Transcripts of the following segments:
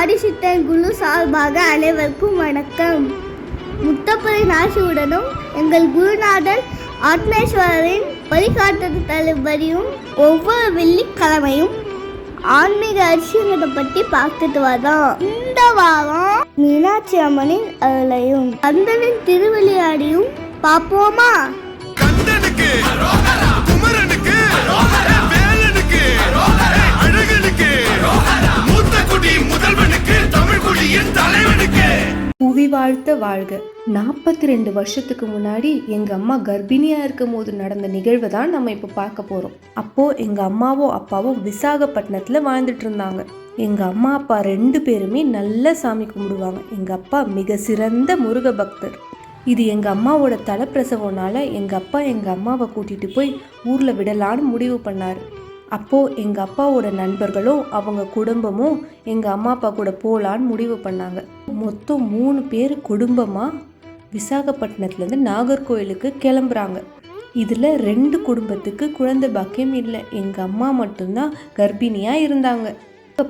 ஆதிசித்தன் குழு சார்பாக அனைவருக்கும் வணக்கம். முத்தப்பரின் ஆசியுடனும் எங்கள் குருநாதன் ஆத்மேஸ்வரரின் வழிகாட்டுதலின்படியும் ஒவ்வொரு வெள்ளிக்கிழமையும் ஆன்மீக அரிசியங்களை பற்றி பார்த்துட்டு வரோம் இந்த வாரம் மீனாட்சி அம்மனின் அருளையும் கந்தனின் திருவிளையாடியும் பார்ப்போமா? வாழ்த்த வாழ்க. நாற்பத்தி ரெண்டு வருஷத்துக்கு முன்னாடி எங்கள் அம்மா கர்ப்பிணியாக இருக்கும் போது நடந்த நிகழ்வை தான் நம்ம இப்போ பார்க்க போகிறோம் அப்போது எங்கள் அம்மாவும் அப்பாவும் விசாகப்பட்டினத்தில் வாழ்ந்துட்டு இருந்தாங்க. எங்கள் அம்மா அப்பா ரெண்டு பேருமே நல்லா சாமி கும்பிடுவாங்க. எங்கள் அப்பா மிக சிறந்த முருக பக்தர். இது எங்கள் அம்மாவோட தலைப்பிரசவம்னால எங்கள் அப்பா எங்கள் அம்மாவை கூட்டிகிட்டு போய் ஊரில் விடலான்னு முடிவு பண்ணார். அப்போது எங்கள் அப்பாவோட நண்பர்களும் அவங்க குடும்பமும் எங்கள் அம்மா அப்பா கூட போகலான்னு முடிவு பண்ணாங்க. மொத்தம் மூணு பேர் குடும்பமாக விசாகப்பட்டினத்துலேருந்து நாகர்கோயிலுக்கு கிளம்புறாங்க. இதில் ரெண்டு குடும்பத்துக்கு குழந்தை பாக்கியம் இல்லை. எங்கள் அம்மா மட்டும்தான் கர்ப்பிணியாக இருந்தாங்க.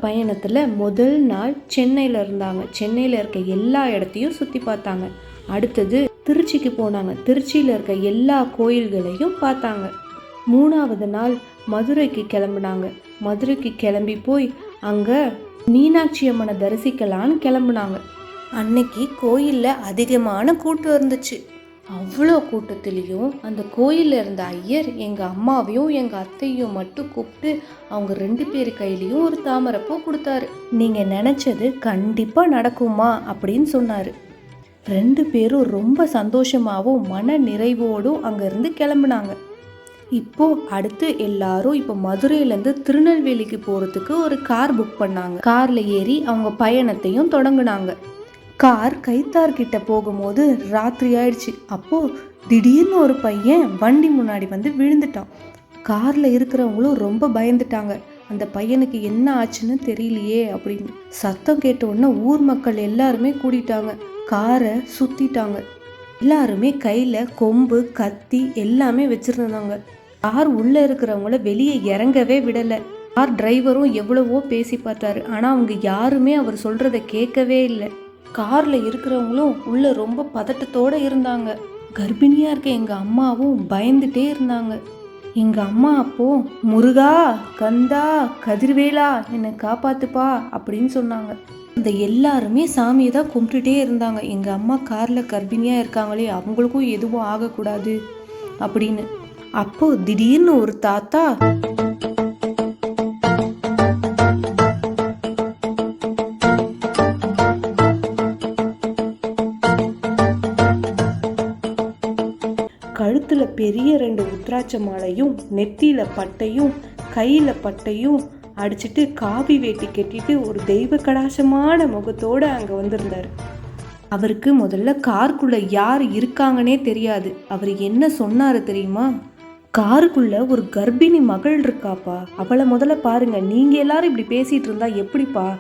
பயணத்தில் முதல் நாள் சென்னையில் இருந்தாங்க. சென்னையில் இருக்க எல்லா இடத்தையும் சுற்றி பார்த்தாங்க. அடுத்தது திருச்சிக்கு போனாங்க. திருச்சியில் இருக்க எல்லா கோயில்களையும் பார்த்தாங்க. மூணாவது நாள் மதுரைக்கு கிளம்புனாங்க. மதுரைக்கு கிளம்பி போய் அங்கே மீனாட்சி அம்மனை தரிசிக்கலான்னு கிளம்புனாங்க. அன்னைக்கு கோயிலில் அதிகமான கூட்டம் இருந்துச்சு. அவ்வளோ கூட்டத்துலேயும் அந்த கோயிலில் இருந்த ஐயர் எங்கள் அம்மாவையும் எங்கள் அத்தையும் மட்டும் கூப்பிட்டு அவங்க ரெண்டு பேர் கையிலையும் ஒரு தாமரைப்பூ கொடுத்தாரு. நீங்கள் நினச்சது கண்டிப்பாக நடக்குமா அப்படின்னு சொன்னார். ரெண்டு பேரும் ரொம்ப சந்தோஷமாகவும் மன நிறைவோடும் அங்கேருந்து கிளம்புனாங்க. இப்போ அடுத்து எல்லாரும் இப்போ மதுரையிலேருந்து திருநெல்வேலிக்கு போகிறதுக்கு ஒரு கார் புக் பண்ணாங்க. காரில் ஏறி அவங்க பயணத்தையும் தொடங்கினாங்க. கார் கைத்தார்கிட்ட போகும்போது ராத்திரி ஆயிடுச்சு. அப்போது திடீர்னு ஒரு பையன் வண்டி முன்னாடி வந்து விழுந்துட்டான். காரில் இருக்கிறவங்களும் ரொம்ப பயந்துட்டாங்க. அந்த பையனுக்கு என்ன ஆச்சுன்னு தெரியலையே அப்படின்னு. சத்தம் கேட்ட உடனே ஊர் மக்கள் எல்லாருமே கூடிட்டாங்க. காரை சுற்றிட்டாங்க எல்லாருமே கையில் கொம்பு கத்தி எல்லாமே வச்சுருந்தாங்க. கார் உள்ளே இருக்கிறவங்கள வெளியே இறங்கவே விடலை. கார் டிரைவரும் எவ்வளவோ பேசி பார்த்தாரு. ஆனால் அவங்க யாருமே அவர் சொல்கிறத கேட்கவே இல்லை. காரில் இருக்கிறவங்களும் உள்ளே ரொம்ப பதட்டத்தோடு இருந்தாங்க. கர்ப்பிணியாக இருக்க எங்கள் அம்மாவும் பயந்துட்டே இருந்தாங்க. எங்கள் அம்மா அப்போ முருகா கந்தா கதிர்வேலா என்னை காப்பாத்துப்பா அப்படின்னு சொன்னாங்க. இந்த எல்லாருமே சாமியை தான் கும்பிட்டுட்டே இருந்தாங்க. எங்கள் அம்மா காரில் கர்ப்பிணியாக இருக்காங்களே அவங்களுக்கும் எதுவும் ஆகக்கூடாது அப்படின்னு. அப்போ திடீர்னு ஒரு தாத்தா. கழுத்துல பெரிய ரெண்டு உத்ராட்ச மாலையும் நெத்தியில பட்டையும் கையில பட்டையும் அடிச்சிட்டு காவி வேட்டி கட்டிட்டு ஒரு தெய்வ கடாசமான முகத்தோடு அங்கே வந்திருந்தார். அவருக்கு முதல்ல கார்க்குள்ளே யார் இருக்காங்கன்னே தெரியாது. அவர் என்ன சொன்னார் தெரியுமா? காருக்குள்ள ஒரு கர்ப்பிணி மகள் இருக்காப்பா. அவளை முதல்ல பாருங்க. நீங்க எல்லாரும் இப்படி பேசிட்டு இருந்தா எப்படிப்பா?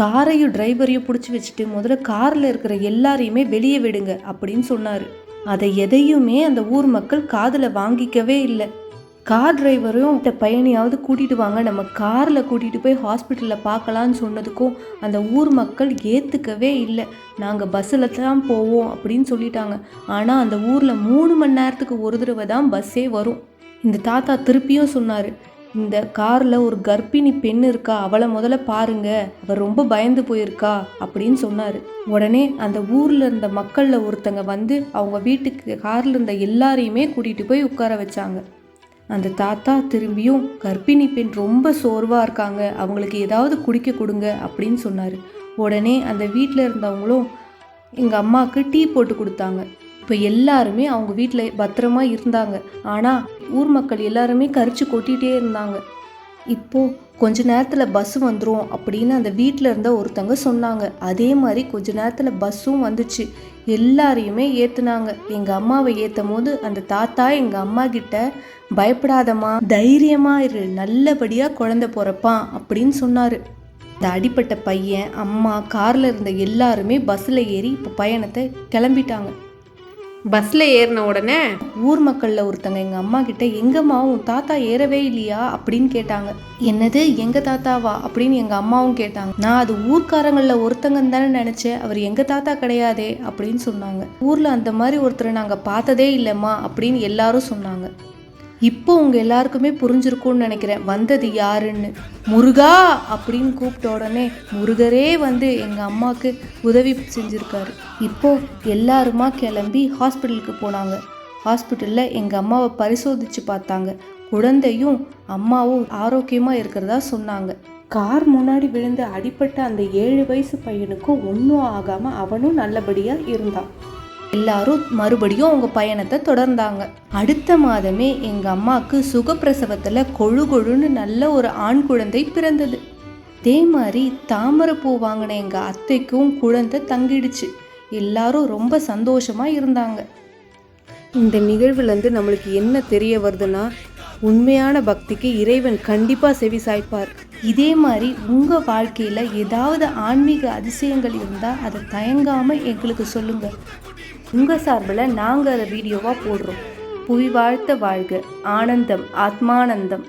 காரையும் டிரைவரையும் பிடிச்சி வச்சுட்டு முதல்ல காரில் இருக்கிற எல்லாரையுமே வெளியே விடுங்க அப்படின்னு சொன்னார். அதை எதையுமே அந்த ஊர் மக்கள் காதில் வாங்கிக்கவே இல்லை. கார் டிரைவரையும் இந்த பையனையாவது கூட்டிகிட்டு வாங்க. நம்ம காரில் கூட்டிகிட்டு போய் ஹாஸ்பிட்டலில் பார்க்கலான்னு சொன்னதுக்கும் அந்த ஊர் மக்கள் ஏற்றுக்கவே இல்லை. நாங்கள் பஸ்ஸில் தான் போவோம் அப்படின்னு சொல்லிட்டாங்க. ஆனால் அந்த ஊரில் மூணு மணி நேரத்துக்கு ஒரு தடவை தான் பஸ்ஸே வரும். இந்த தாத்தா திருப்பியும் சொன்னார் இந்த காரில் ஒரு கர்ப்பிணி பெண் இருக்கா? அவளை முதல்ல பாருங்க. அவள் ரொம்ப பயந்து போயிருக்கா. அப்படின்னு சொன்னார். உடனே அந்த ஊரில் இருந்த மக்களில் ஒருத்தங்க வந்து அவங்க வீட்டுக்கு காரில் இருந்த எல்லாரையுமே கூட்டிகிட்டு போய் உட்கார வச்சாங்க. அந்த தாத்தா திரும்பியும் கர்ப்பிணி பெண் ரொம்ப சோர்வாக இருக்காங்க. அவங்களுக்கு ஏதாவது குடிக்க கொடுங்க அப்படின்னு சொன்னார். உடனே அந்த வீட்டில் இருந்தவங்களும் எங்கள் அம்மாவுக்கு டீ போட்டு கொடுத்தாங்க. இப்போ எல்லாருமே அவங்க வீட்டில் பத்திரமா இருந்தாங்க. ஆனால் ஊர் மக்கள் எல்லாருமே கரிச்சு கொட்டிகிட்டே இருந்தாங்க. இப்போ கொஞ்ச நேரத்தில் பஸ் வந்துடும் அப்படின்னு அந்த வீட்டில் இருந்த ஒருத்தவங்க சொன்னாங்க. அதே மாதிரி கொஞ்ச நேரத்தில் பஸ்ஸும் வந்துச்சு. எல்லாரையுமே ஏற்றுனாங்க எங்கள் அம்மாவை ஏற்றும் போது அந்த தாத்தா எங்கள் அம்மா கிட்ட பயப்படாதம்மா தைரியமாக இரு. நல்லபடியாக குழந்தை பிறப்பான் அப்படின்னு சொன்னார். இந்த அடிப்பட்ட பையன் அம்மா காரில் இருந்த எல்லாருமே பஸ்ஸில் ஏறி இப்போ பயணத்தை கிளம்பிட்டாங்க. பஸ்ல ஏறின உடனே ஊர் மக்கள்ல ஒருத்தங்க எங்க அம்மா கிட்ட எங்கம்மா உன் தாத்தா ஏறவே இல்லையா? அப்படின்னு கேட்டாங்க. என்னது? எங்க தாத்தாவா? அப்படின்னு எங்க அம்மாவும் கேட்டாங்க. நான் அது ஊர்க்காரங்கள ஒருத்தங்கன்னு தானே நினைச்சேன். அவர் எங்க தாத்தா கிடையாதே அப்படின்னு சொன்னாங்க. ஊர்ல அந்த மாதிரி ஒருத்தரை நாங்க பார்த்ததே இல்லைம்மா அப்படின்னு எல்லாரும் சொன்னாங்க. இப்போ உங்கள் எல்லாருக்குமே புரிஞ்சிருக்கும்னு நினைக்கிறேன். வந்தது யாருன்னு? முருகா அப்படின்னு கூப்பிட்ட உடனே முருகரே வந்து எங்கள் அம்மாவுக்கு உதவி செஞ்சிருக்காரு. இப்போது எல்லாருமா கிளம்பி ஹாஸ்பிட்டலுக்கு போனாங்க. ஹாஸ்பிட்டலில் எங்கள் அம்மாவை பரிசோதிச்சு பார்த்தாங்க. குழந்தையும் அம்மாவும் ஆரோக்கியமாக இருக்கிறதா சொன்னாங்க. கார் முன்னாடி விழுந்து அடிபட்ட அந்த ஏழு வயசு பையனுக்கும் ஒன்றும் ஆகாமல் அவனும் நல்லபடியாக இருந்தான். எல்லாரும் மறுபடியும் அவங்க பயணத்தை தொடர்ந்தாங்க. அடுத்த மாதமே எங்க அம்மாவுக்கு சுகப்பிரசவத்துல கொழு கொழுன்னு நல்ல ஒரு ஆண் குழந்தை பிறந்தது. அதே மாதிரி தாமரை பூ வாங்கின எங்க அத்தைக்கும் குழந்தை தங்கிடுச்சு. எல்லாரும் ரொம்ப சந்தோஷமா இருந்தாங்க. இந்த நிகழ்வுலேருந்து நம்மளுக்கு என்ன தெரிய வருதுன்னா உண்மையான பக்திக்கு இறைவன் கண்டிப்பாக செவி சாய்ப்பார். இதே மாதிரி உங்க வாழ்க்கையில ஏதாவது ஆன்மீக அதிசயங்கள் இருந்தா அதை தயங்காம எங்களுக்கு சொல்லுங்க. உங்கள் சார்பில் நாங்கள் அதை வீடியோவாக போடுறோம். புவி வாழ்த்த வாழ்க. ஆனந்தம் ஆத்மானந்தம்.